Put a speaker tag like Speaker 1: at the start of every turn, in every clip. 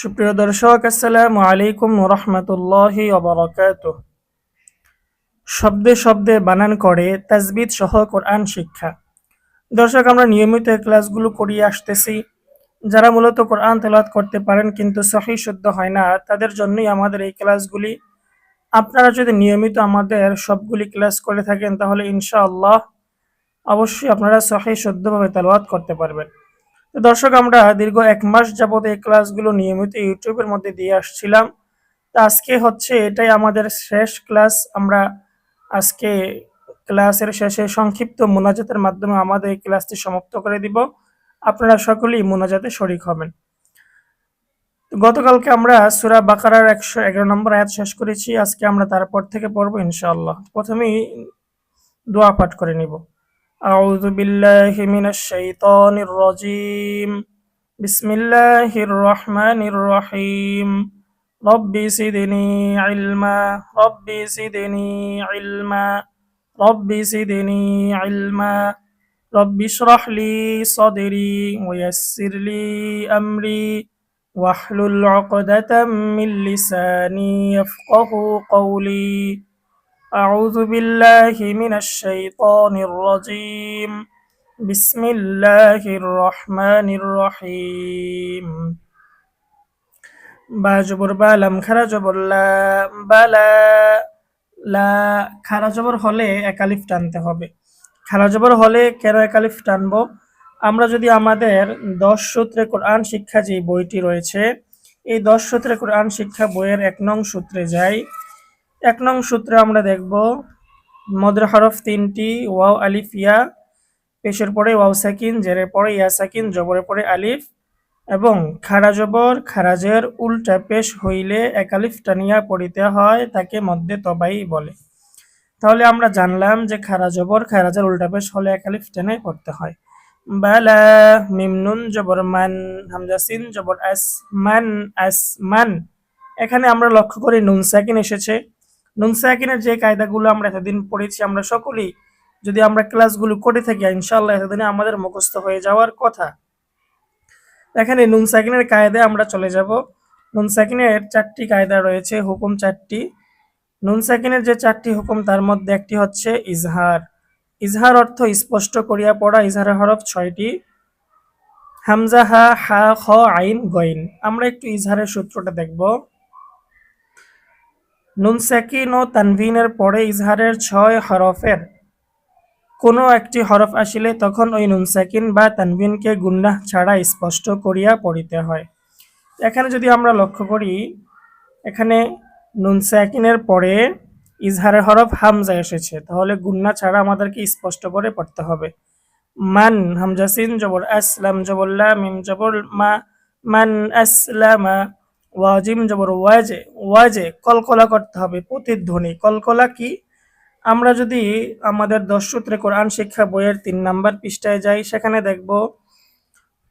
Speaker 1: সুপ্রিয় দর্শক, আসসালামু আলাইকুম রহমতুল্লাহি অবরকাত শব্দে শব্দে বানান করে তাজবিদ সহ কোরআন শিক্ষা। দর্শক, আমরা নিয়মিত ক্লাসগুলো করিয়ে আসতেছি। যারা মূলত কোরআন তেলাওয়াত করতে পারেন কিন্তু সহি শুদ্ধ হয় না, তাদের জন্যই আমাদের এই ক্লাসগুলি। আপনারা যদি নিয়মিত আমাদের সবগুলি ক্লাস করে থাকেন, তাহলে ইনশাআল্লাহ অবশ্যই আপনারা সহি শুদ্ধভাবে তেলাওয়াত করতে পারবেন। দর্শক, আমরা দীর্ঘ এক মাস যাবত এই ক্লাসগুলো নিয়মিত ইউটিউবের মধ্যে দিয়ে আসছিলাম। তা আজকে হচ্ছে এটাই আমাদের শেষ ক্লাস। আমরা আজকে ক্লাসের শেষে সংক্ষিপ্ত মোনাজাতের মাধ্যমে আমাদের এই ক্লাসটি সমাপ্ত করে দিব। আপনারা সকলেই মোনাজাতে শরিক হবেন। গতকালকে আমরা সুরা বাকারার একশো এগারো নম্বর আয়াত শেষ করেছি। আজকে আমরা তারপর থেকে পড়ব ইনশাআল্লাহ। প্রথমেই দোয়া পাঠ করে নিব। أعوذ بالله من الشيطان الرجيم. بسم الله الرحمن الرحيم. رب زدني علما. رب زدني علما. رب زدني علما. رب اشرح لي صدري ويسر لي أمري. واحلل عقدة من لساني يفقه قولي. أعوذ بالله من الشيطان الرجيم بسم الله الرحمن الرحيم বা জবর বা লাম খারা জবর লা বালা লা খারা জবর হলে একালিফ টানতে হবে খারা জবর হলে কেন একালিফ টানবো আমরা যদি আমাদের দশ সূত্রে কোরআন শিক্ষা যে বইটি রয়েছে এই দশ সূত্রে কোরআন শিক্ষা বইয়ের এক নং সূত্রে যাই এক নং সূত্রে আমরা দেখব, মদ্র হরফ তিনটি, ওয়াও, আলিফ, ইয়া। পেশের পরে ওয়াও, সাকিন, জেরের পরে ইয়া, সাকিন, জবরের পরে আলিফ এবং খারা জবর, খারাজের উল্টা পেশ হইলে একালিফ টানিয়া পড়িতে হয়, তাকে মধ্যে তবাই বলে। তাহলে আমরা জানলাম যে খারা জবর, খারাজের উল্টা পেশ হলে একালিফ টেনে পড়তে হয়। বালা মিমনুন জবর মান হামজাসিন জবর আস মান আস মান। এখানে আমরা লক্ষ্য করি নুন, সাকিন এসেছে। নুন সাকিনের যে কায়দাগুলো আমরা এতদিন পড়েছি, আমরা সকলেই যদি আমরা ক্লাসগুলো করে থাকি ইনশাল্লাহ এতদিনে আমাদের মুখস্থ হয়ে যাওয়ার কথা। এখানে নুন সাকিনের কায়দায় আমরা চলে যাব। নুন সাকিনের চারটি কায়দা রয়েছে, হুকুম চারটি। নুন সাকিনের যে চারটি হুকুম, তার মধ্যে একটি হচ্ছে ইজহার। ইজহার অর্থ স্পষ্ট করিয়া পড়া, ইজহারের হরফ ছয়টি। হামজা, হা হা, খ, আইন, গইন। আমরা একটু ইজহারের সূত্রটা দেখব। নুন সাকিন ও তানভিনের পরে ইজহারের ছয় হরফের কোনো একটি হরফ আসিলে তখন ওই নুন সাকিন বা তানভিনকে গুন্ডা ছাড়া স্পষ্ট করিয়া পড়িতে হয়। এখানে যদি আমরা লক্ষ্য করি, এখানে নুন সাকিনের পরে ইজহারের হরফ হামজা এসেছে, তাহলে গুন্না ছাড়া আমাদেরকে স্পষ্ট করে পড়তে হবে। মান হামজাসিন জবর আসলাম জবল্লা মিম জবর মা, মান আসলামা ওয়াজিম জবর, ওয়াজে ওয়াজে কলকলা করতে হবে প্রতিধ্বনি। কলকলা কি? আমরা যদি আমাদের দশ সূত্রে কোরআন শিক্ষা বইয়ের তিন নাম্বার পৃষ্ঠায় যাই, সেখানে দেখব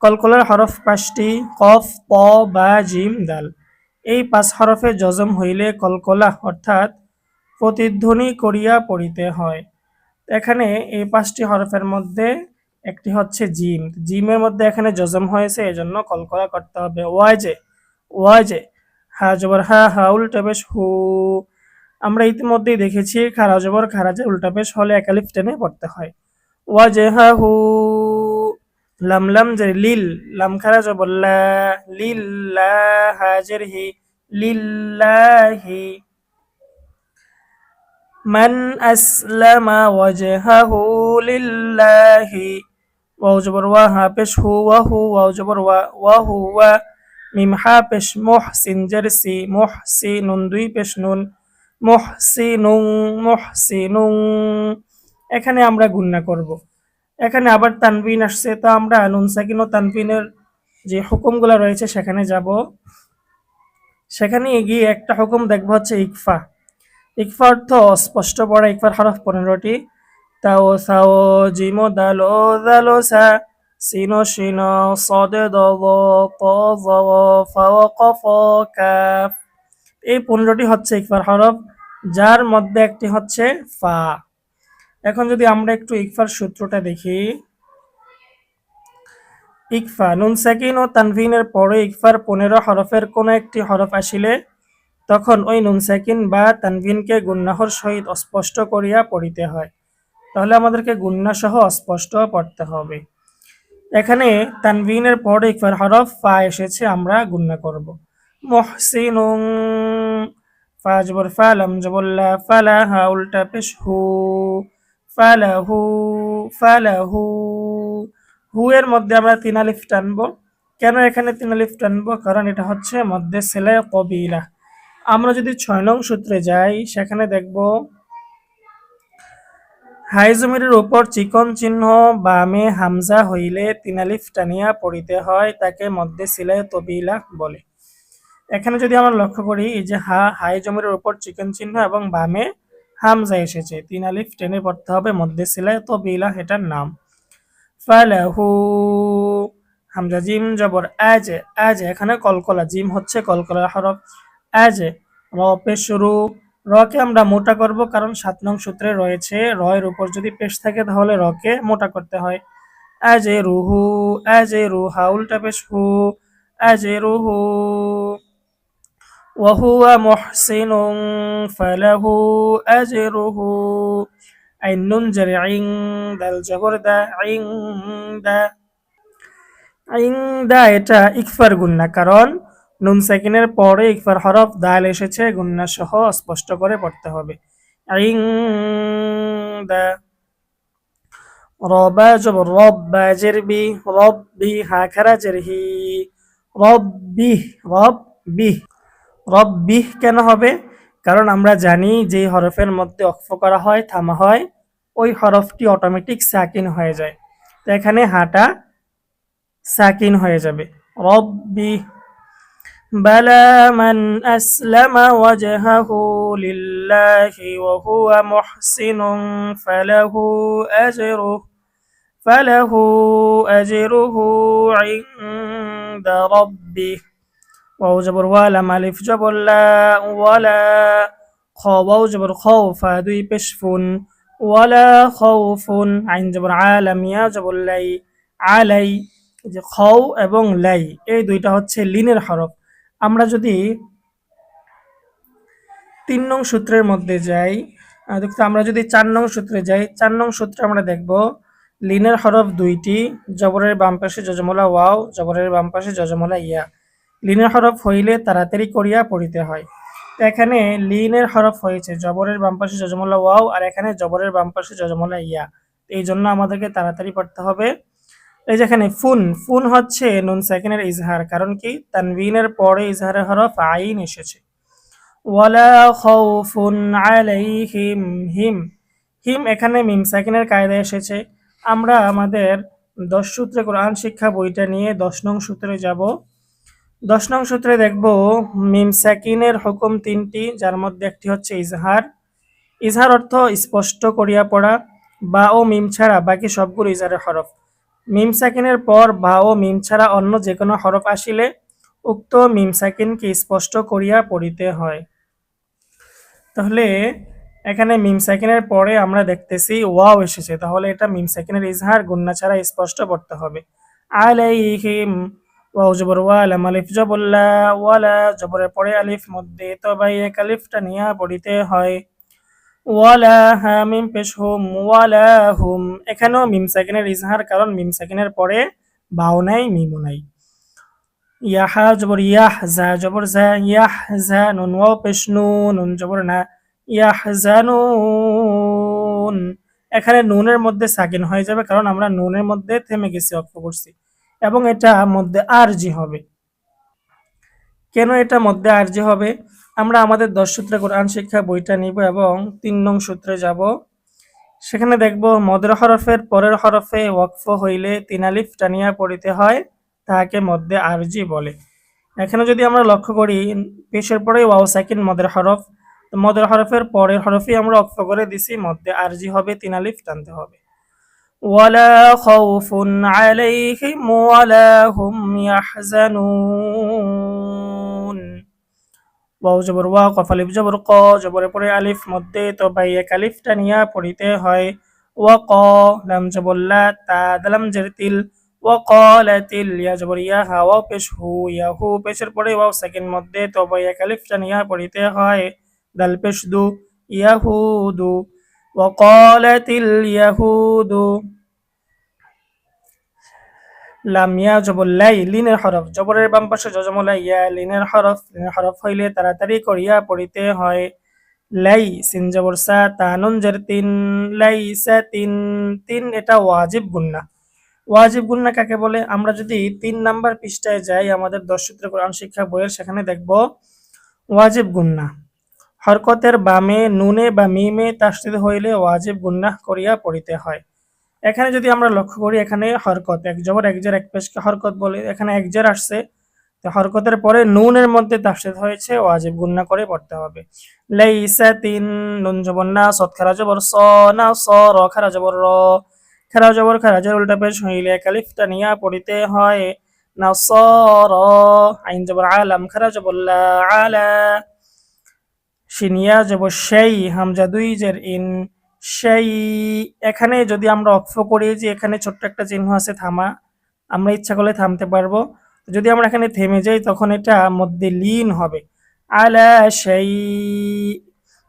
Speaker 1: কলকলার হরফ পাঁচটি, কফ, প, বা, জিম, দাল। এই পাঁচ হরফে জজম হইলে কলকলা অর্থাৎ প্রতিধ্বনি করিয়া পড়িতে হয়। এখানে এই পাঁচটি হরফের মধ্যে একটি হচ্ছে জিম। জিমের মধ্যে এখানে জজম হয়েছে, এজন্য কলকলা করতে হবে। ওয়াজে ওয়াজে। হা জবর হা হা, উল্টা বেশ, হু। আমরা ইতিমধ্যেই দেখেছি, খারা জবর খারাজে উল্টা বেশ, হলে একালিফ টেনে পড়তে হয়। ওয়াজে হা, হু। লাম লাম যে লিল। লাম, খারা জবর, লা লিল্লা হাজের হি লিল্লাহি মান আসলামা ওয়াজহাহু লিল্লাহি ওয়াও জবর, ওয়া, হা পেশ হু ওয়া হু ওয়াও জবর ওয়া ওয়া হু ওয়া মিম হা পেশ মুহসিন জারসি, মুহসিনুন দুই পেশ নুন মুহসিনুন মুহসিনুন এখানে আমরা গুণনা করব। এখানে আবার তানবিন আসছে, তো আমরা নুন সাকিন ও তানবিনের যে হুকুমগুলো রয়েছে সেখানে যাব। সেখানে গিয়ে একটা হুকুম দেখব হচ্ছে ইকফা। ইকফা অর্থ স্পষ্ট পড়া, ইকফার হরফ পনেরোটি। তাও সাও, জিমো, দালো দালো, সা। সদে দব ত জব ফাও কফ এই পনেরোটি হচ্ছে ইকফার হরফ, যার মধ্যে একটি হচ্ছে ফা। এখন যদি আমরা একটু ইকফার সূত্রটা দেখি। ইকফা, নুন সাকিন ও তানভিনের পরে ইকফার পনেরো হরফের কোনো একটি হরফ আসিলে, তখন ওই নুন সাকিন বা তানভিনকে গুন্নাহর সহিত অস্পষ্ট করিয়া পড়িতে হয়। তাহলে আমাদেরকে গুন্না সহ অস্পষ্ট পড়তে হবে। এখানে তানভিনের পরে ইকফার হরফ ফা এসেছে, আমরা গুন্না করব। মহসিনুং ফা জবর ফা জবল্লা ফালা হা, উল্টা পেশ হু ফালাহু ফালাহু হু এর মধ্যে আমরা তিন আলিফ টানবো। কেন এখানে তিন আলিফ টানবো? কারণ এটা হচ্ছে মধ্যে সেলে কবিলা। আমরা যদি ছয় নং সূত্রে যাই, সেখানে দেখব হাইজমিরের উপর চিকন চিহ্ন বামে হামজা হইলে তিন আলিফ টানিয়া পড়িতে হয়, তাকে মধ্যে সিলাই তবিলা বলে। এখানে যদি আমরা লক্ষ্য করি, এই যে হা হাই জমিরের উপর চিকন চিহ্ন এবং বামে হামজা এসেছে তিন আলিফ টেনে পড়তে হবে মধ্যে সিলাই তবিলা, এটার নাম। ফালাহু, হামজা জিম জবর, আজ, আজে, এখানে কলকলা, জিম হচ্ছে কলকলার হরফ। আজে, র শুরু রকে আমরা মোটা করব কারণ সাত নং সূত্রে রয়েছে রয়ের উপর যদি পেশ থাকে তাহলে রকে মোটা করতে হয় আজে রুহু আজে রুহা উল্টা পেশ হু আজে রুহু وهو محسن فله أجره عين ننجر عند الجبر دا عند আইন্দা এটা ইকফার গুন্না কারণ নুন সেকেন্ডের পরে ইকফার হরফ দাল এসেছে, গুন্না সহ স্পষ্ট করে পড়তে হবে। আইন্দা রবা জব রব্বা জেরবি, রব্বি হাখারা জেরহি, রব্বি রব্বি। রব্বি কেন হবে? কারণ আমরা জানি যে হরফের মধ্যে অক্ফ করা হয়, থামা হয়, ওই হরফটি অটোমেটিক সাকিন হয়ে যায়। তো এখানে হাটা সাকিন হয়ে যাবে। রব্বি بلى من أسلم وجهه لله وهو محسن فله أجره فله أجره عند ربه واو جبر ولم ألف جبر لا ولا خا واو جبر خوف দুই পেশফুন ولا خوف আইন জবর আলাম ইয়া জবর লাই আলাই যে খও এবং লাই এই দুইটা হচ্ছে লিনের হরফ আমরা যদি তিন নং সূত্রের মধ্যে যাই দেখতে আমরা যদি চার নং সূত্রে যাই, চার নং সূত্রে আমরা দেখব লিনের হরফ দুইটি, জবরের বাম পাশে যজমলা ওয়াও, জবরের বাম পাশে যজমলা ইয়া। লিনের হরফ হইলে তাড়াতাড়ি করিয়া পড়িতে হয়। তো এখানে লিনের হরফ হয়েছে জবরের বাম পাশে যজমলা ওয়াও আর এখানে জবরের বাম পাশে যজমলা ইয়া। এই জন্য আমাদেরকে তাড়াতাড়ি পড়তে হবে। এই যেখানে ফুন ফুন হচ্ছে নুন সেকেন্ডের ইজহার, কারণ কি? তানবিনের পরে ইজহারের হরফ আইন এসেছে। ওয়ালা হিম হিম এখানে মিম সেকেন্ডের কায়দা এসেছে। আমরা আমাদের দশ সূত্রে কোরআন শিক্ষা বইটা নিয়ে দশ নং সূত্রে যাব। দশ নং সূত্রে দেখব মিম সাকিনের হুকুম তিনটি, যার মধ্যে একটি হচ্ছে ইজহার। ইজহার অর্থ স্পষ্ট করিয়া পড়া, বা ও মিম ছাড়া বাকি সবগুলো ইজহারের হরফ। মিম সাকিনের পর বা ও মিম ছাড়া অন্য যে কোনো হরফ আসিলে উক্ত মিম সাকিনকে স্পষ্ট করিয়া পড়িতে হয়। তাহলে এখানে মিম সাকিনের পরে আমরা দেখতেছি, ওয়াও এসেছে। তাহলে এটা মিম সাকিনের ইজহার, গুন্না ছাড়া স্পষ্ট পড়তে হবে। আলাইহিম ওয়াও জবর, ওয়ালাম আলিফ জবল্লা ওয়ালা জবরের পরে আলিফ মধ্যে তবাই এক আলিফটা নিয়ে পড়িতে হয়। ওয়ালা হা মিম পেশ হুম, ওয়ালা হুম। এখানেও মিম সাকিনের ইজহার, কারণ মিম সাকিনের পরে বাও নাই, মিমও নাই। ইয়াহা জবর ইয়াহ জা জবর, জা ইয়াহ জা, নুন, ওয়াও পেশ নুন নুন জবর না ইয়াহ জানুন এখানে নুনের মধ্যে সাকিন হয়ে যাবে, কারণ আমরা নুনের মধ্যে থেমে গেছি, অক্ষ করছি। এবং এটা মধ্যে আরজি হবে। কেন এটা মধ্যে আরজি হবে? আমরা আমাদের দশ সূত্রে কোরআন শিক্ষা বইটা নিব এবং তিন নং সূত্রে যাব। সেখানে দেখব, মদের হরফের পরের হরফে ওয়াকফ হইলে তিন আলিফ টানিয়া পড়িতে হয়, তাহাকে মধ্যে আরজি বলে। এখানে যদি আমরা লক্ষ্য করি, পেশের পরে ওয়াও সাকিন মদের হরফ মদের হরফের পরের হরফই আমরা অক্ষ করে দিছি মধ্যে আরজি হবে, তিন আলিফ টানতে হবে। ওয়ালা ওয়াও জবর ওয়া, কফ আলিফ জবর ক জবরের পরে আলিফ, মধ্যে তো বাই এক আলিফটা নিয়া পড়িতে হয়। ওয়া ক, লাম জবর লা, তা দালাম জের তিল। ওয়াকালাতিল ইয়া জবর ইয়া হা, ওয়াও পেশ হু, ইয়া হু পেশের পরে ওয়াও সেকেন্ড, মধ্যে তবে এক আলিফটা নিয়া পড়িতে হয়। দাল পেশ দু ইয়াহুদু ওয়াকালাতিল ইয়াহুদু লাম ইয়া জবর লাই লিনের হরফ। জবরের বাম পাশে জজমলা ইয়া, লিনের হরফ। লিনের হরফ হইলে তাড়াতাড়ি করিয়া পড়িতে হয়। লাই, সিন জবর সা তানুন জের তিন, লাই সা তিন তিন, এটা ওয়াজিব গুন্না। ওয়াজিব গুন্না কাকে বলে? আমরা যদি তিন নাম্বার পৃষ্ঠায় যাই, আমাদের দশ সূত্র কোরআন শিক্ষা বইয়ের, সেখানে দেখব ওয়াজিব গুন্না। হরকতের বামে, নুনে বা মিমে তাসদিদ হইলে ওয়াজিব গুন্না করিয়া পড়িতে হয়। এখানে যদি আমরা লক্ষ্য করি, এখানে হরকত, এক জবর, এক জের, এক পেশকে হরকত বলে, এখানে এক জের আসছে। তো হরকতের পরে নুনের মধ্যে তাসদিদ হয়েছে, ওয়াজিব গুন্না করে পড়তে হবে। লাইসা তিন, নুন জবর না, সৎ খারা জবর স, না স, র খারা জবর র। খারা জবর খারা জবর উল্টা পেশ হইলে কালিফটা নিয়া পড়িতে হয়। না স, র, আইন জবর আলাম, খারা জবর লা, আলা। শিনিয়া জবর সেই, হামজা দুই জের ইন। সেই এখানে যদি আমরা অক্ষ করি যে এখানে ছোট্ট একটা চিহ্ন আছে, থামা। আমরা ইচ্ছা করলে থামতে পারব। যদি আমরা এখানে থেমে যাই, তখন এটা মধ্যে লীন হবে। আলা সেই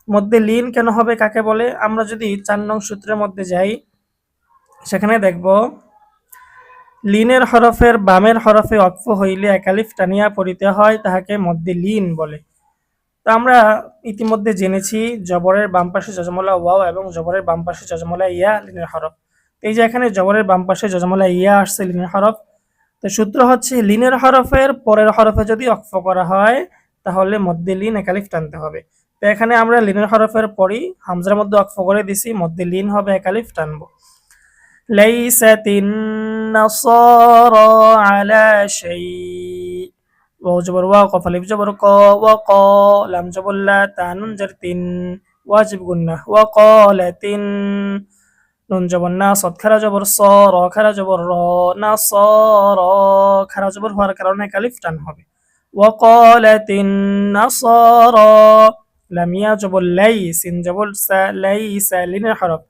Speaker 1: মধ্যে লীন কেন হবে, কাকে বলে? আমরা যদি চার নং সূত্রের মধ্যে যাই, সেখানে দেখব, লিনের হরফের বামের হরফে অক্ষ হইলে একালিফ টানিয়া পড়িতে হয়, তাহাকে মধ্যে লীন বলে। তো আমরা ইতিমধ্যে জেনেছি জবরের বাম পাশে যজমলা ওয়াও এবং জবরের বাম পাশে যজমলা ইয়া লিনের হরফ। তো এই যে এখানে জবরের বাম পাশে যজমলা ইয়া আসছে লিনের হরফ, তো সূত্র হচ্ছে লিনের হরফের পরের হরফে যদি অক্ষ করা হয়, তাহলে মধ্যে লিন একালিফ টানতে হবে। তো এখানে আমরা লিনের হরফের পরই হামজার মধ্যে অক্ষ করে দিছি, মধ্যে লিন হবে একালিফ টানবো। লাইসাতিন নাসারা আলা শাই واو جبر واو قف الف جبر قا وقا لم جبر لا تانون جرتين واجب قلنا وقالت নুন জবর না সৎ খারা জবর স র খারা জবর র না স র খারা জবর হওয়ার কারণে কালিফ টান হবে وقالت النصارى لم يجبر ليس جبر سا ليس লিনের হরফ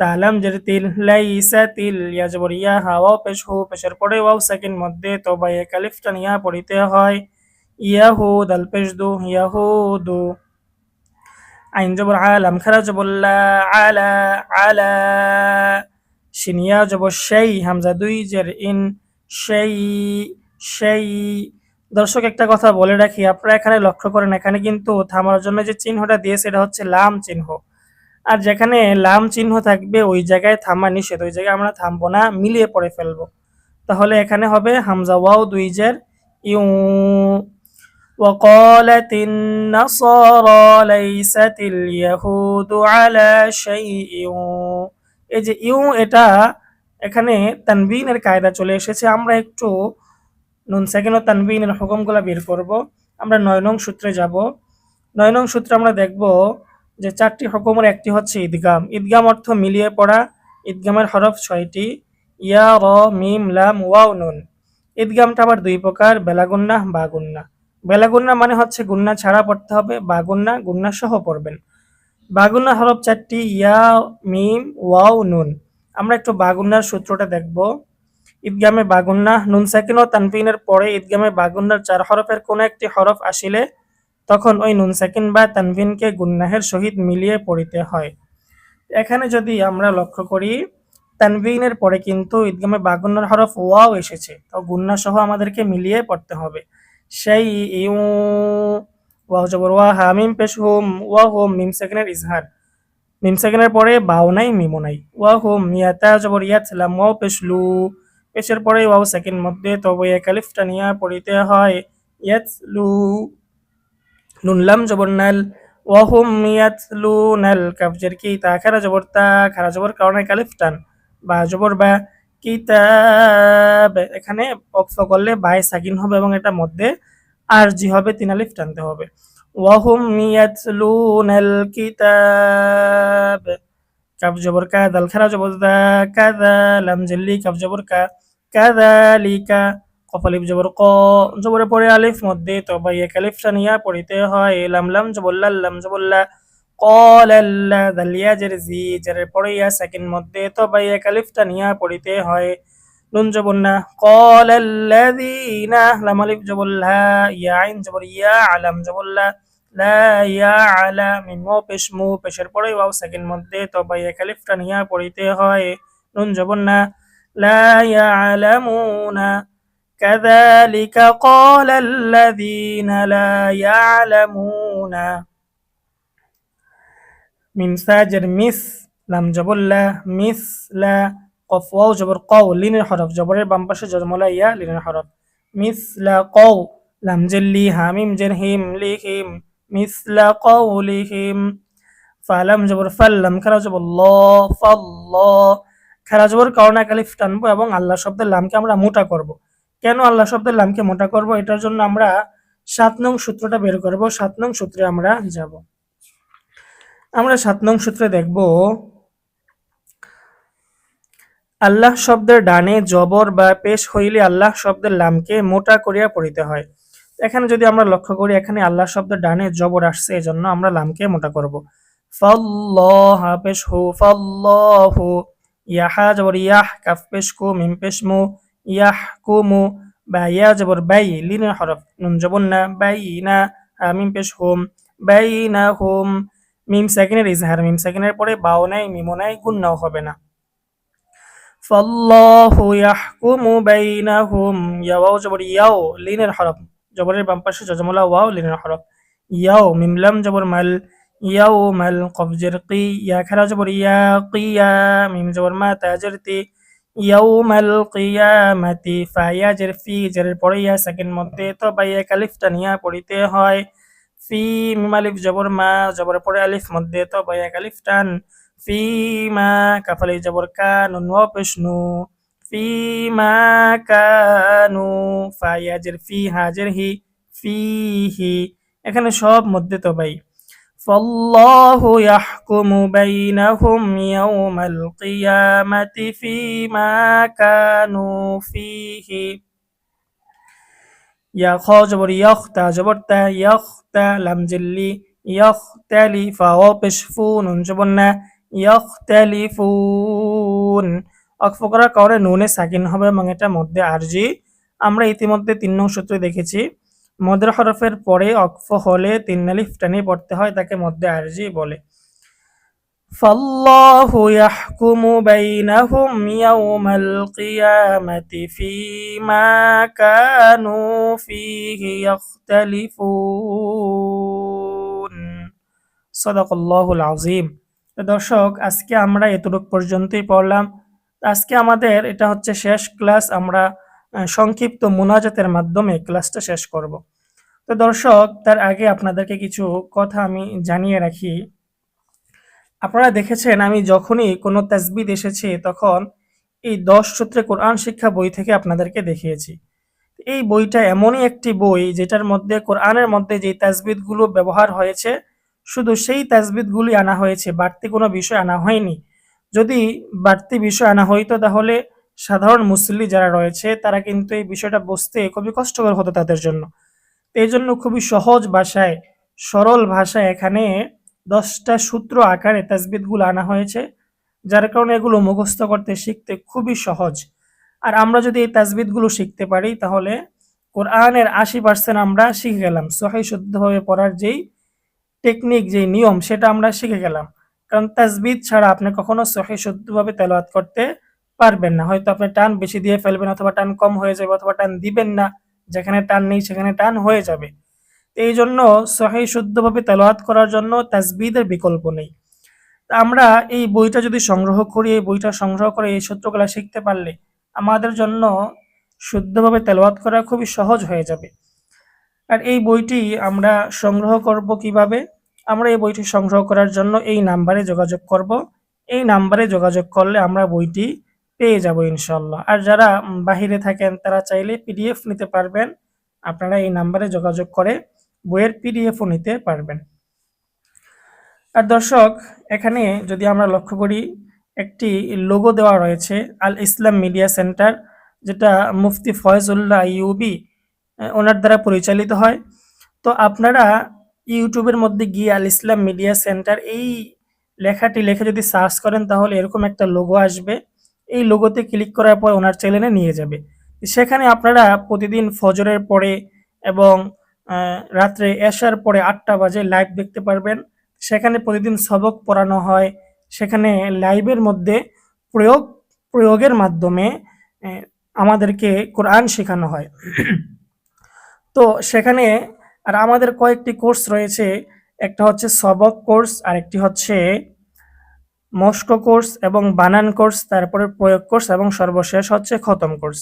Speaker 1: তালাম জের তিল লাইসা তিল ইয়া জবর ইয়া হাওয়া পেশ হু, পেশের পরে ওয়াও সেকেন্ড মধ্যে তো বা এক আলিফটা নিয়া পড়িতে হয়। ইয়াহু দাল পেশ দু ইয়াহুদু। আইন জবর আলাম খারা জবর লা, আলা আলা। শিনিয়া জবর সেই, হামজা দুই জের ইন, সেই সেই। দর্শক, একটা কথা বলে রাখি, আপনারা এখানে লক্ষ্য করেন, এখানে কিন্তু থামার জন্য যে চিহ্নটা দিয়েছে, এটা হচ্ছে লাম চিহ্ন। আর যেখানে লাম চিহ্ন থাকবে ওই জায়গায় থামা নিষেধ ওই জায়গায় আমরা থামবো না মিলিয়ে পড়ে ফেলবো তাহলে এখানে হবে হামজা ওয়াও দুই জের ইউ وقالت النصارى ليست اليهود على شيء এই যে ইউ এটা এখানে তানবিনের কায়দা চলে এসেছে আমরা একটু নুন সেকেন্ড ও তানবিনের হুকুমগুলো বের করব আমরা নয় নং সূত্রে যাব নয় নং সূত্রে আমরা দেখব যে চারটি হুকুমের একটি হচ্ছে ঈদগাম। ঈদগাম অর্থ মিলিয়ে পড়া। ঈদগামের হরফ ছয়টি। ইয়া, র, মিম, লাম, ওয়াও, নুন। ঈদগামটা আবার দুই প্রকার, বেলাগুন্না বা গুন্না বেলাগুন্না মানে হচ্ছে গুন্না ছাড়া পড়তে হবে বা গুন্না গুন্না সহ পড়বেন। বাগুন্না হরফ চারটি, ইয়া, মিম, ওয়াও, নুন। আমরা একটু বাগুন্নার সূত্রটা দেখব। ঈদগামে বাগুন্না, নুন সাকিন ও তানফিনের পরে ঈদগামে বাগুন্নার চার হরফের কোনো একটি হরফ আসিলে তখন ওই নুন সাকিন বা তানভিনকে গুন্নাহের সহিত মিলিয়ে পড়িতে হয়। এখানে যদি আমরা লক্ষ্য করি, তানভিনের পরে কিন্তু ঈদগামে বাগুন্নার হরফ ওয়াও এসেছে। তো গুন্না সহ আমাদেরকে মিলিয়ে পড়তে হবে। সেই ইউ ওয়াও জবর ওয়া, হা, মিম, পেশ, হুম, ওয়া, হোম, মিম সেকেন্ডের ইজহার। মিম সেকেন্ডের পরে বাও নাই মিমো নাই। ওয়া, হুম ইয়াতা জবর, ইয়াত লাম ওয়াও, পেশ, লু। পেশের পরে ওয়াও সেকেন্ড মধ্যে তবে একালিফটা নিয়ে পড়িতে হয়। ইয়াত, লু। নুন লাম জবর নাল ওয়াহুম ইয়াতলুনাল কাফজের কি তা খারা জবর তা, খারা জবর কারণে কালিফ টান, বা জবর বা কিতাব এখানে অক্ষ করলে বাই সাকিন হবে এবং এটা মধ্যে আর জি হবে, তিন আলিফ টানতে হবে। ওয়াহুম ইয়াতলুনাল কিতাব কাফ জবর কা, দাল খারা জবর দা কাদা লাম জেল্লি, কাফ জবর কা কাদালিকা কফালিফ জবর ক, জবরে পরে আলিফ, মধ্যে তবা এক আলিফটা নিয়া পড়িতে হয়। লাম লাম জবল্লা লাম জবল্লা কলাল্লা দালিয়া জের জি জের পরে ইয়া সেকেন্ড মধ্যে তবা এক আলিফটা নিয়া পড়িতে হয়। নুন জবর না। কলাল্লাযীনা লাম আলিফ জবর লা, ইয়া আইন জবর ইয়া আলাম জবর লা। ইয়া আলা মিম পেশ মু, পেশের পরে ওয়াও সেকেন্ড মধ্যে তবে এক আলিফ টানিয়া পড়িতে হয়। নুন জবর না। লা ইয়ালামুনা كذلك قال الذين لا يعلمون মিম সাজের মিস লাম জবল্লা মিস লা কফ ওয়াও জবর কও লিনের হরফ জবরের বাম পাশে জজমলা ইয়া লিনের হরফ মিস লা কও লাম জেল্লি হামিম জের হিম লিহিম মিস লা কও লিহিম ফালাম জবর ফাল্লাম খারা জবর ল ফাল্ল খারা জবর কারণে কালিফ টানবো এবং আল্লাহ শব্দের লামকে আমরা মোটা করব কেন আল্লাহ শব্দের লামকে মোটা করব? এটার জন্য আমরা সাত নং সূত্রটা বের করব। সাত নং সূত্রে আমরা যাব। আমরা সাত নং সূত্রে দেখব, আল্লাহ শব্দের ডানে জবর বা পেশ হইলে আল্লাহ শব্দের লামকে মোটা করিয়া পড়িতে হয়। এখানে যদি আমরা লক্ষ্য করি, এখানে আল্লাহ শব্দের ডানে জবর আসছে, এজন্য আমরা লামকে মোটা করব। ফল্লাহ পেশ হু, ফল্লাহু ইয়াহা জবর ইয়াহ কাফ পেশ কু, মিম পেশ মু ইয়াহ কুমু বা ইয়া জবর বাই লিনের হরফ নুন জবর না বাই না মিম পেশ হুম বাই না হুম মিম সেকেন্ডের ইজহার, মিম সেকেন্ডের পরে বাও নাই মিমো নাই গুন্নাও হবে না। ফাল্লাহু ইয়াহকুমু বাইনাহুম, ইয়াও জবর ইয়াও লিনের হরফ, জবরের বাম পাশে জজমলা ওয়াও লিনের হরফ। ইয়াও মিমলাম জবর মাল, ইয়াও মাল কবজের কি, ইয়া খারা জবর ইয়া কিয়া, মিম জবর মা তাজের তি ইয়াউমাল কিয়ামাতি ফায়া জের ফি জের পরে ইয়া সেকেন্ড মধ্যে তো বাইয়া কালিফটা নিয়া পড়িতে হয়। ফি মিমালিফ জবর মা জবর পরে আলিফ মধ্যে তো বাইয়া কালিফ টান ফি মা কাফালি জবর কা নুন ওয়া ফি মা কানু ফায়াজের ফি হাজের হি। ফিহি এখানে সব মধ্যে তো বাই فالله يحكم بينهم يوم القيامة فيما كانوا فيه ইয়া খ জবর ইয়খতা জবর তা ইয়খতা লাম জিল্লি ইয়খতালি ফাও পেশ ফুন নুন জবর না ইয়খতালিফুন অক্ফ করার কারণে নুনে সাকিন হবে এবং এটা মধ্যে আরজি আমরা ইতিমধ্যে তিন নং সূত্রে দেখেছি মদের হরফের পরে অক্ফ হলে তিন নালিফ টানি পড়তে হয় তাকে মধ্যে আরজি বলে فالله يحكم بينهم يوم القيامة فيما كانوا فيه يختلفون صدق الله العظيم দর্শক আজকে আমরা এতটুক পর্যন্তই পড়লাম আজকে আমাদের এটা হচ্ছে শেষ ক্লাস আমরা সংক্ষিপ্ত মোনাজাতের মাধ্যমে ক্লাসটা শেষ করব। তো দর্শক, তার আগে আপনাদেরকে কিছু কথা আমি জানিয়ে রাখি। আপনারা দেখেছেন, আমি যখনই কোনো তাজবিদ এসেছে, তখন এই দশ সূত্রে কোরআন শিক্ষা বই থেকে আপনাদেরকে দেখিয়েছি। এই বইটা এমনই একটি বই, যেটার মধ্যে, কোরআনের মধ্যে যে তাজবিদগুলো ব্যবহার হয়েছে, শুধু সেই তাজবিদগুলি আনা হয়েছে, বাড়তি কোনো বিষয় আনা হয়নি। যদি বাড়তি বিষয় আনা হইতো, তাহলে সাধারণ মুসল্লি যারা রয়েছে, তারা কিন্তু এই বিষয়টা বুঝতে খুবই কষ্টকর হতো তাদের জন্য। এই জন্য খুবই সহজ ভাষায়, সরল ভাষায় এখানে দশটা সূত্র আকারে তাজবিদগুলো আনা হয়েছে, যার কারণে এগুলো মুখস্থ করতে শিখতে খুবই সহজ। আর আমরা যদি এই তাজবিদগুলো শিখতে পারি, তাহলে কোরআনের আশি পার্সেন্ট আমরা শিখে গেলাম। সহি শুদ্ধভাবে পড়ার যেই টেকনিক, যেই নিয়ম, সেটা আমরা শিখে গেলাম। কারণ তাজবিদ ছাড়া আপনি কখনো সহি শুদ্ধভাবে তেলাওয়াত করতে পারবেন না। হয়তো আপনি টান বেশি দিয়ে ফেলবেন অথবা টান কম হয়ে যাবে অথবা টান দিবেন না। যেখানে টান নেই, সেখানে টান হয়ে যাবে। এই জন্য সহি শুদ্ধভাবে তেলাওয়াত করার জন্য তাজবিদের বিকল্প নেই। আমরা এই বইটা যদি সংগ্রহ করি, এই বইটা সংগ্রহ করে এই সূত্রগুলা শিখতে পারলে আমাদের জন্য শুদ্ধভাবে তেলাওয়াত করা খুবই সহজ হয়ে যাবে। আর এই বইটি আমরা সংগ্রহ করব কীভাবে? আমরা এই বইটি সংগ্রহ করার জন্য এই নাম্বারে যোগাযোগ করব। এই নাম্বারে যোগাযোগ করলে আমরা বইটি পেয়ে যাব ইনশাল্লাহ আর যারা বাহিরে থাকেন, তারা চাইলে পিডিএফ নিতে পারবেন। আপনারা এই নাম্বারে যোগাযোগ করে বইয়ের পিডিএফও নিতে পারবেন। আর দর্শক, এখানে যদি আমরা লক্ষ্য করি, একটি লোগো দেওয়া রয়েছে, আল ইসলাম মিডিয়া সেন্টার, যেটা মুফতি ফয়জুল্লাহ ইউবি ওনার দ্বারা পরিচালিত হয়। তো আপনারা ইউটিউবের মধ্যে গিয়ে আল ইসলাম মিডিয়া সেন্টার, এই লেখাটি লেখে যদি সার্চ করেন, তাহলে এরকম একটা লোগো আসবে। এই লোগোতে ক্লিক করার পর ওনার চ্যানেলে নিয়ে যাবে। সেখানে আপনারা প্রতিদিন ফজরের পরে এবং রাত্রে এসার পরে আটটা বাজে লাইভ দেখতে পারবেন। সেখানে প্রতিদিন সবক পড়ানো হয়। সেখানে লাইভের মধ্যে প্রয়োগ, প্রয়োগের মাধ্যমে আমাদেরকে কোরআন শেখানো হয়। তো সেখানে আর আমাদের কয়েকটি কোর্স রয়েছে। একটা হচ্ছে সবক কোর্স আর একটি হচ্ছে মস্কো কোর্স এবং বানান কোর্স, তারপরে প্রয়োগ কোর্স এবং সর্বশেষ হচ্ছে খতম কোর্স।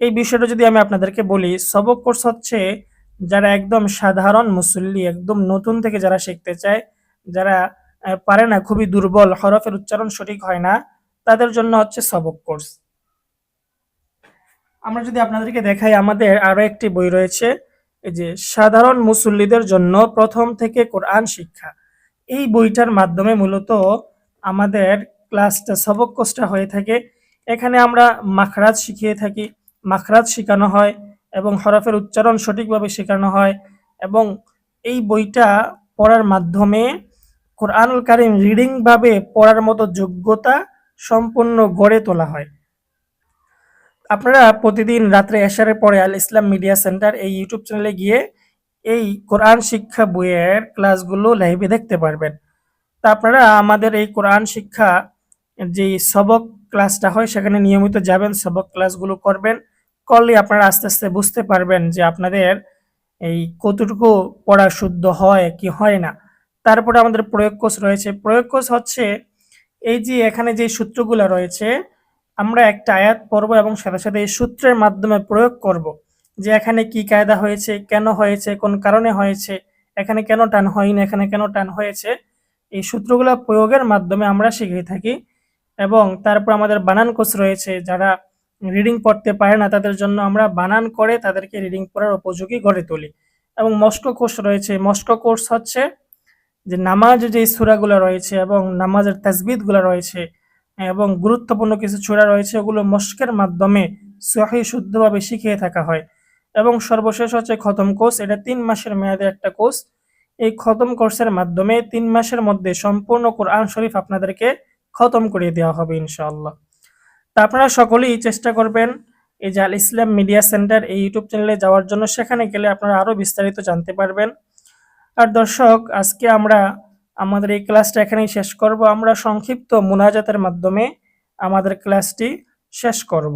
Speaker 1: এই বিষয়টা যদি আমি আপনাদেরকে বলি, সবক কোর্স হচ্ছে যারা একদম সাধারণ মুসল্লি, একদম নতুন থেকে যারা শিখতে চায়, যারা পারে না, খুবই দুর্বল, হরফের উচ্চারণ সঠিক হয় না, তাদের জন্য হচ্ছে সবক কোর্স। আমরা যদি আপনাদেরকে দেখাই, আমাদের আরও একটি বই রয়েছে, এই যে, সাধারণ মুসল্লিদের জন্য প্রথম থেকে কোরআন শিক্ষা। এই বইটার মাধ্যমে মূলত আমাদের ক্লাসটা সবক কোর্সটা হয়ে থাকে। এখানে আমরা মাখরাজ শিখিয়ে থাকি। মাখরাজ শেখানো হয় এবং হরফের উচ্চারণ সঠিকভাবে শেখানো হয় এবং এই বইটা পড়ার মাধ্যমে কোরআনুল কারিম রিডিংভাবে পড়ার মতো যোগ্যতা সম্পূর্ণ গড়ে তোলা হয়। আপনারা প্রতিদিন রাত্রে এশারের পরে আল ইসলাম মিডিয়া সেন্টার এই ইউটিউব চ্যানেলে গিয়ে এই কোরআন শিক্ষা বইয়ের ক্লাসগুলো লাইভে দেখতে পারবেন। তা আপনারা আমাদের এই কোরআন শিক্ষা যে সবক ক্লাসটা হয়, সেখানে নিয়মিত যাবেন, সবক ক্লাসগুলো করবেন। করলে আপনারা আস্তে আস্তে বুঝতে পারবেন যে আপনাদের এই কতটুকু পড়া শুদ্ধ হয় কি হয় না। তারপরে আমাদের প্রয়োগ কোষ রয়েছে। প্রয়োগ কোর্স হচ্ছে এই যে এখানে যে সূত্রগুলো রয়েছে, আমরা একটা আয়াত পড়ব এবং সাথে সাথে এই সূত্রের মাধ্যমে প্রয়োগ করব যে এখানে কি কায়দা হয়েছে, কেন হয়েছে, কোন কারণে হয়েছে, এখানে কেন টান হয়নি, এখানে কেন টান হয়েছে। এই সূত্রগুলো প্রয়োগের মাধ্যমে আমরা শিখে থাকি এবং তারপর আমাদের বানান কোর্স রয়েছে, যারা রিডিং পড়তে পারে না তাদের জন্য আমরা বানান করে তাদেরকে রিডিং পড়ার উপযোগী গড়ে তুলি। এবং মস্কো কোর্স রয়েছে, মস্কো কোর্স হচ্ছে যে নামাজ যে সূরাগুলো রয়েছে এবং নামাজের তাসবিদগুলো রয়েছে এবং গুরুত্বপূর্ণ কিছু সূরা রয়েছে, ওগুলো মস্কের মাধ্যমে সহি শুদ্ধভাবে শিখিয়ে থাকা হয়। এবং সর্বশেষ হচ্ছে খতম কোর্স, এটা তিন মাসের মেয়াদে একটা কোর্স। এই খতম কোর্সের মাধ্যমে তিন মাসের মধ্যে সম্পূর্ণ কোরআন শরীফ আপনাদেরকে খতম করিয়ে দেওয়া হবে ইনশাআল্লাহ। তা আপনারা সকলেই চেষ্টা করবেন এই জাল ইসলাম মিডিয়া সেন্টার এই ইউটিউব চ্যানেলে যাওয়ার জন্য, সেখানে গেলে আপনারা আরও বিস্তারিত জানতে পারবেন। আর দর্শক, আজকে আমরা আমাদের এই ক্লাসটা এখানেই শেষ করব। আমরা সংক্ষিপ্ত মুনাজাতের মাধ্যমে আমাদের ক্লাসটি শেষ করব।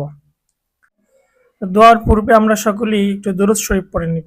Speaker 1: দোয়ার পূর্বে আমরা সকলেই একটু দুরুদ শরীফ পড়ে নিব।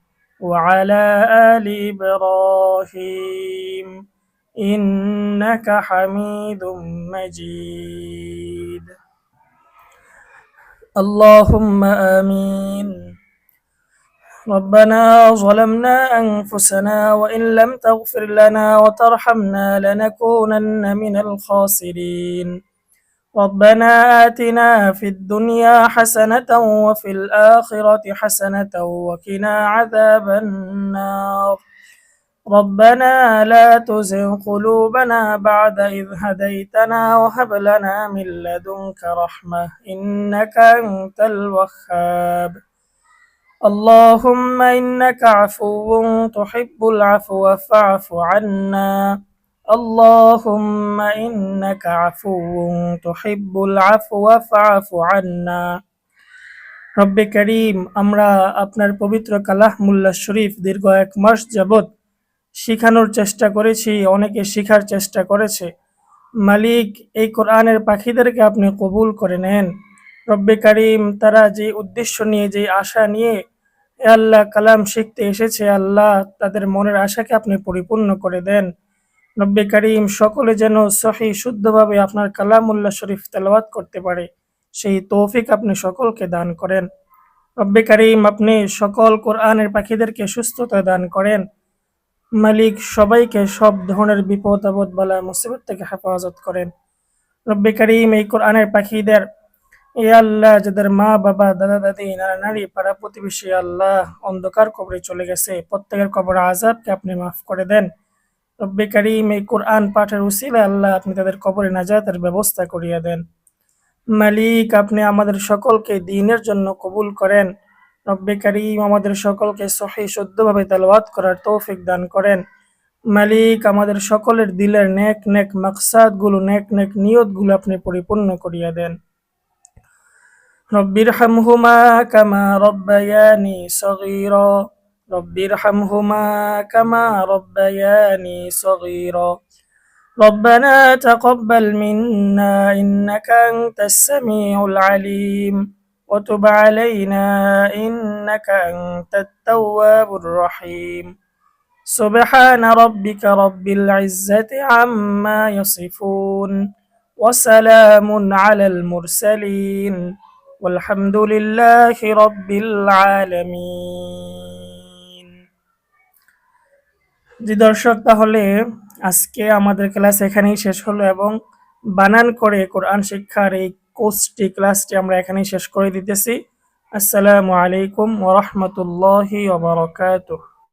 Speaker 1: وعلى آل إبراهيم إنك حميد مجيد. اللهم آمين. ربنا ظلمنا أنفسنا وإن لم تغفر لنا وترحمنا لنكونن من الخاسرين. ربنا آتنا في الدنيا حسنة وفي الآخرة حسنة وقنا عذاب النار. ربنا لا تزغ قلوبنا بعد إذ هديتنا وهب لنا من لدنك رحمة إنك أنت الوهاب. اللهم إنك عفو تحب العفو فاعف عنا. اللهم إنك عفو تحب العفو فاعف عنا রব্বে করিম আমরা আপনার পবিত্র কালাহমুল্লাহ শরীফ দীর্ঘ এক মাস যাবৎ শিখানোর চেষ্টা করেছি অনেকে শিখার চেষ্টা করেছে মালিক এই কোরআনের পাখিদেরকে আপনি কবুল করে নেন রব্বে করিম তারা যে উদ্দেশ্য নিয়ে যে আশা নিয়ে এ আল্লাহ কালাম শিখতে এসেছে আল্লাহ তাদের মনের আশাকে আপনি পরিপূর্ণ করে দেন রব্বে করিম, সকলে যেন সহি শুদ্ধভাবে আপনার কালামুল্লাহ শরীফ তেলাওয়াত করতে পারে, সেই তৌফিক আপনি সকলকে দান করেন। রব্বে করিম, আপনি সকল কোরআনের পাখিদেরকে সুস্থতা দান করেন। মালিক সবাইকে সব ধরনের বিপদ, আপদ, বলা, মুসিবত থেকে হেফাজত করেন। রব্বে করিম, এই কোরআনের পাখিদের, এ আল্লাহ, যাদের মা, বাবা, দাদা, দাদি, নানা নারী পাড়া প্রতিবেশী আল্লাহ অন্ধকার কবরে চলে গেছে, প্রত্যেকের কবর আজাবকে আপনি মাফ করে দেন। বেকারিম এই কোরআন পাঠের উসিলা আল্লাহ আপনি তাদের কবরে নাজাতের ব্যবস্থা করিয়া দেন। মালিক, আপনি আমাদের সকলকে দিনের জন্য কবুল করেন। রব্বে কারিম আমাদের সকলকে সহি শুদ্ধভাবে তালবাদ করার তৌফিক দান করেন। মালিক, আমাদের সকলের দিলের নেক নেক মাকসাদগুলো, নেক নেক নিয়তগুলো আপনি পরিপূর্ণ করিয়া দেন। রব্বির হামহুমা কামা রব্বায়ানি সগীরা। رب ارحمهما كما ربياني صغيرا. ربنا تقبل منا إنك أنت السميع العليم. وتب علينا إنك أنت التواب الرحيم. سبحان ربك رب العزة عما يصفون. وسلام على المرسلين. والحمد لله رب العالمين. জি দর্শক, তাহলে আজকে আমাদের ক্লাস এখানেই শেষ হলো এবং বানান করে কোরআন শিক্ষার এই কোর্সটি, ক্লাসটি আমরা এখানেই শেষ করে দিতেছি। আসসালামু আলাইকুম ওরহমতুল্লাহি ওবরাকাতুহ